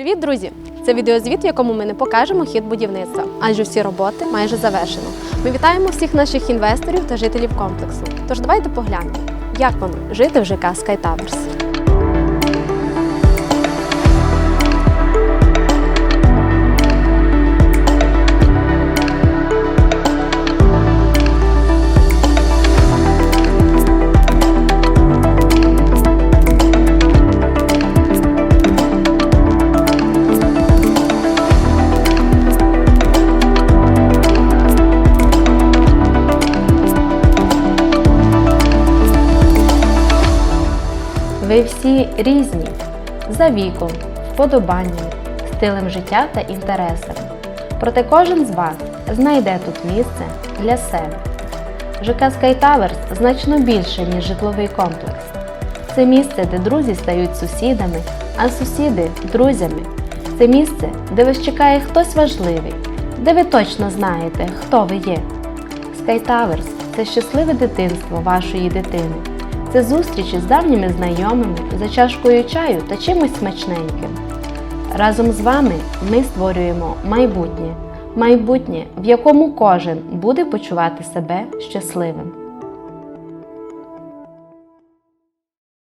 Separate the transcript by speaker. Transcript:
Speaker 1: Привіт, друзі! Це відеозвіт, в якому ми не покажемо хід будівництва, адже всі роботи майже завершено. Ми вітаємо всіх наших інвесторів та жителів комплексу. Тож давайте поглянемо, як вам жити в ЖК Sky Towers.
Speaker 2: Ви всі різні за віком, вподобаннями, стилем життя та інтересами. Проте кожен з вас знайде тут місце для себе. ЖК Sky Towers значно більше, ніж житловий комплекс. Це місце, де друзі стають сусідами, а сусіди друзями. Це місце, де вас чекає хтось важливий, де ви точно знаєте, хто ви є. Sky Towers – це щасливе дитинство вашої дитини. Це зустрічі з давніми знайомими за чашкою чаю та чимось смачненьким. Разом з вами ми створюємо майбутнє, майбутнє, в якому кожен буде почувати себе щасливим.